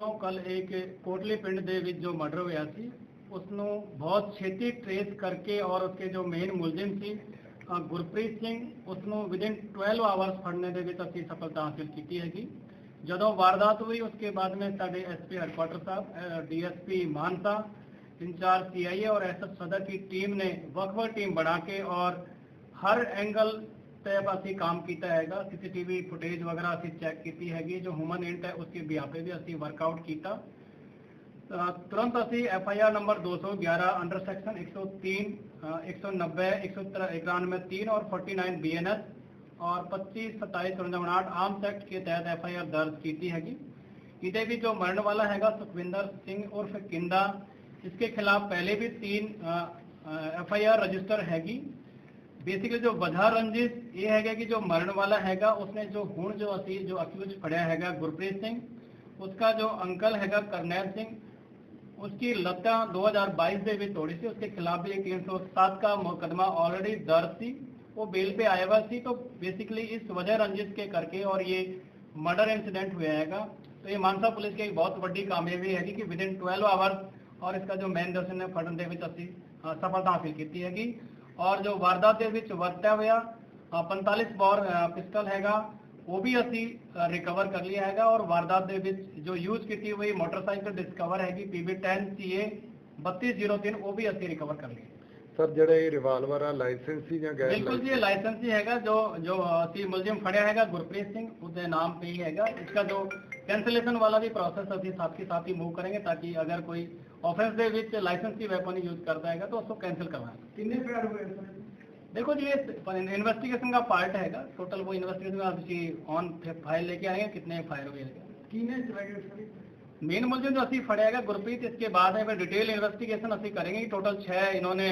ਤੋਂ ਕੱਲ ਇੱਕ ਕੋਟਲੀ ਪਿੰਡ ਦੇ ਵਿੱਚ ਜੋ ਮਰਡਰ ਹੋਇਆ ਸੀ ਉਸ ਨੂੰ ਬਹੁਤ ਛੇਤੀ ਟਰੇਸ ਕਰਕੇ ਔਰ ਉਸਕੇ ਜੋ ਮੇਨ ਮੁਲਜ਼ਮ ਸੀ ਅ, ਗੁਰਪ੍ਰੀਤ ਸਿੰਘ ਉਸ ਨੂੰ ਵਿਦਿਨ 12 ਆਵਰਸ ਫੜਨੇ ਦੇ ਵਿੱਚ ਅਸੀਂ ਸਫਲਤਾ ਹਾਸਲ ਕੀਤੀ ਹੈਗੀ ਜਦੋਂ ਵਾਰਦਾਤ ਹੋਈ ਉਸਕੇ ਬਾਅਦ में ਸਾਡੇ ਐਸਪੀ ਹੈਡਕੁਆਟਰ ਸਾਹਿਬ ਡੀਐਸਪੀ ਮਾਨਸਾ इंचार्ज सीआईए और एसएफ सदर की टीम ने ਵੱਖ-ਵੱਖ ਟੀਮ ਬਣਾ ਕੇ ਔਰ ਹਰ ਐਂਗਲ ਤੇ ਅਸੀਂ ਕੰਮ ਕੀਤਾ ਹੈਗਾ ਸੀਸੀਟੀਵੀ ਫੁਟੇਜ ਵਗੈਰਾ ਅਸੀਂ ਚੈੱਕ ਕੀਤੀ ਹੈਗੀ ਜੋ ਹਿਊਮਨ ਇੰਟ ਹੈ ਉਸਕੇ ਬਿਹਾਫ ਤੇ ਵੀ ਅਸੀਂ ਵਰਕਆਊਟ ਕੀਤਾ ਅ, ਤੁਰੰਤ ਅਸੀਂ F I R number 211 under section 103 ਅ, 190 193 3 और 49 बीएनएस और 25 27 59 ਆਰਮਸ ਐਕਟ के तहत एफ आई आर दर्ज ਕੀਤੀ ਹੈਗੀ ਇਹਦੇ ਵਿੱਚ ਜੋ ਮਰਨ ਵਾਲਾ ਹੈਗਾ ਸੁਖਵਿੰਦਰ ਸਿੰਘ ਉਰਫ ਕਿੰਦਾ इसके खिलाफ पहले भी तीन एफ आई आर रजिस्टर हैगी बेसिकली जो वजह रंजित ये हैगा कि जो मरण वाला हैगा, उसने जो हूँ जो असी जो अक्यूज फड़िया हैगा गुरप्रीत सिंह, उसका जो अंकल हैगा करनैल सिंह, उसकी लत्ता 2022 थी उसके खिलाफ भी एक तीन सौ सात का मुकदमा ऑलरेडी दर्ज थी वो बेल पे आया हुआ थी तो बेसिकली इस वजह रंजित के करके और ये मर्डर इंसिडेंट हुआ हैगा। तो ये मानसा पुलिस की एक बहुत बड़ी कामयाबी हैगी कि विद इन 12 आवर्स और इसका जो मैन दर्शन है, फटन के असि सफलता हासिल की हैगी। ਕੀਤੀ ਹੈਗੀ ਔਰ ਜੋ ਵਾਰਦਾਤ ਦੇ ਵਿੱਚ ਵਰਤਿਆ ਹੋਇਆ ਅ, 45 ਬੋਰ ਪਿਸਟਲ ਹੈਗਾ ਉਹ ਵੀ ਅਸੀਂ ਰਿਕਵਰ ਕਰ ਲਿਆ ਹੈਗਾ ਔਰ ਵਾਰਦਾਤ ਦੇ ਵਿੱਚ ਜੋ ਯੂਜ਼ ਕੀਤੀ ਹੋਈ ਮੋਟਰਸਾਈਕਲ ਡਿਸਕਵਰ ਹੈਗੀ PB10 CA 3203 ਉਹ ਵੀ ਅਸੀਂ ਰਿਕਵਰ ਕਰ ਲਈ ਸਰ ਜਿਹੜਾ ਇਹ ਰਿਵਾਲਵਰ ਆ ਲਾਇਸੈਂਸ ਸੀ ਜਾਂ ਗੈਰ ਬਿਲਕੁਲ ਜੀ ਇਹ ਲਾਇਸੈਂਸ ਹੀ ਹੈਗਾ ਜੋ ਜੋ ਅਸੀਂ ਮੁਲਜ਼ਮ ਫੜਿਆ ਹੈਗਾ ਗੁਰਪ੍ਰੀਤ ਸਿੰਘ ਉਹਦੇ ਨਾਮ पे ही हैगा इसका जो कैंसिलेशन वाला भी प्रोसेस ਅਸੀਂ साथ ही साथ ही मूव करेंगे ताकि अगर कोई ऑफेंस दे विच लाइसेंस की वेपन यूज़ करता है तो उसको कैंसिल करवाएगा कितने फेयर हुए देखो जी ये इन्वेस्टिगेशन का पार्ट है टोटल वो इन्वेस्टिगेशन आप जी ऑन फ़ाइल लेके आएँगे कितने फायर हुए मेन मुलजिम जो असी फड़ेगा गुरप्रीत इसके बाद है फिर डिटेल इन्वेस्टिगेशन असी करेंगे टोटल छः इन्होंने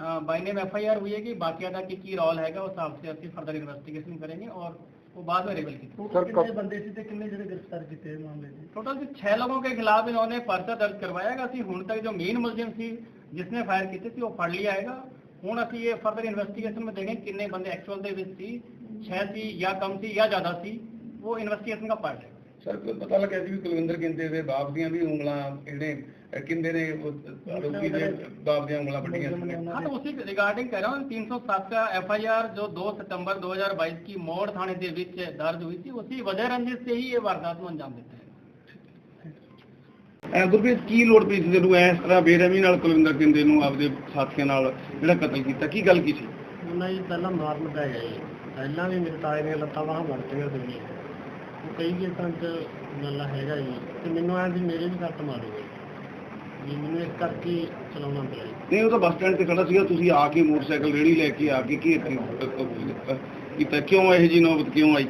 by name F I R हुई है कि बाकी की की रोल हैगा उस हिसाब से असी फर्दर इन्वेस्टिगेशन करेंगे और वो बाद में रिवील की Sir, ਸਰ ਕਬ- ਕਿੰਨੇ ਬੰਦੇ ਸੀ ਤੇ ਕਿੰਨੇ ਜਿਹੜੇ ਗ੍ਰਿਫਤਾਰ ਕੀਤੇ ਇਹ ਮਾਮਲੇ ਦੇ टोटल जो छह लोगों के खिलाफ इन्होंने पर्चा दर्ज करवाया हैगा ਅਸੀਂ ਹੁਣ ਤੱਕ ਜੋ ਮੇਨ ਮੁਲਜ਼ਮ ਸੀ ਜਿਸਨੇ ਫਾਇਰ ਕੀਤੇ ਸੀ ਉਹ ਫੜ ਲਿਆ ਹੈਗਾ ਹੁਣ ਅਸੀਂ ਇਹ ਫਰਦਰ ਇਨਵੈਸਟੀਗੇਸ਼ਨ ਵਿੱਚ ਦੇਖਾਂਗੇ ਕਿੰਨੇ ਬੰਦੇ ਐਕਚੁਅਲ ਦੇ ਵਿੱਚ ਸੀ 6 ਸੀ ਜਾਂ ਕਮ ਸੀ ਜਾਂ ਜ਼ਿਆਦਾ ਸੀ ਉਹ ਇਨਵੈਸਟੀਗੇਸ਼ਨ ਦਾ ਪਾਰਟ ਹੈ ਸਰ ਕੋਈ ਪਤਾ ਲੱਗਿਆ ਸੀ ਵੀ ਕੁਲਵਿੰਦਰ ਕਿੰਦੇ ਦੇ ਬਾਪ ਦੀਆਂ ਵੀ ਉਂਗਲਾਂ ਜਿਹੜੇ ਅਹ, ਕਿੰਦੇ ਨੇ ਉਹ ਆਰੋਪੀ ਦੇ ਬਾਪ ਦੀਆਂ ਉਂਗਲਾਂ ਵੱਡੀਆਂ ਸੀ हाँ तो उसी रिगार्डिंग कह रहा हूँ तीन सौ सात का एफ आई आर जो 2 सितंबर 2022 की मोड़ थाने के बीच दर्ज हुई थी उसी वजह रंजिश से ही ये वारदात को अंजाम देते हैं ਗੁਰਪ੍ਰੀਤ ਕੀ ਲੋੜ ਪਈ ਸੀ ਤੈਨੂੰ ਇਸ ਤਰ੍ਹਾਂ ਬੇਰਹਿਮੀ ਨਾਲ ਕੁਲਵਿੰਦਰ ਕਿੰਦੇ ਨੂੰ ਆਪਦੇ ਸਾਥੀਆਂ ਨਾਲ ਜਿਹੜਾ ਕਤਲ ਕੀਤਾ ਕੀ ਗੱਲ ਕੀ ਸੀ ਉਹਨਾਂ ਜੀ ਪਹਿਲਾਂ ਮਾਰਨ ਪੈ ਗਿਆ ਜੀ ਪਹਿਲਾਂ ਵੀ ਮੇਰੇ ਤਾਏ ਦੀਆਂ ਲੱਤਾਂ ਬਾਹਾਂ ਵੜਤੀਆਂ ਸੀ ਉਹ ਕਈ ਗੱਲਾਂ ਹੈਗਾ ਜੀ ਤੇ ਮੈਨੂੰ ਐਂ ਵੀ ਮੇਰੇ ਵੀ ਕੱਟ ਮਾਰੂਗਾ ਜੀ ਮੈਨੂੰ ਇਸ ਕਰਕੇ ਚਲਾਉਣਾ ਪਿਆ ਜੀ। ਨਹੀਂ, ਉਹ ਤਾਂ ਬੱਸ ਸਟੈਂਡ ਤੇ ਖੜਾ ਸੀਗਾ, ਤੁਸੀਂ ਆ ਕੇ ਮੋਟਰਸਾਈਕਲ ਰੇੜੀ ਲੈ ਕੇ ਆ ਕੇ ਕੀ ਕੀਤਾ? ਕਿਉਂ ਇਹ ਜੀ ਨੌਬਤ ਕਿਉਂ ਆਈ?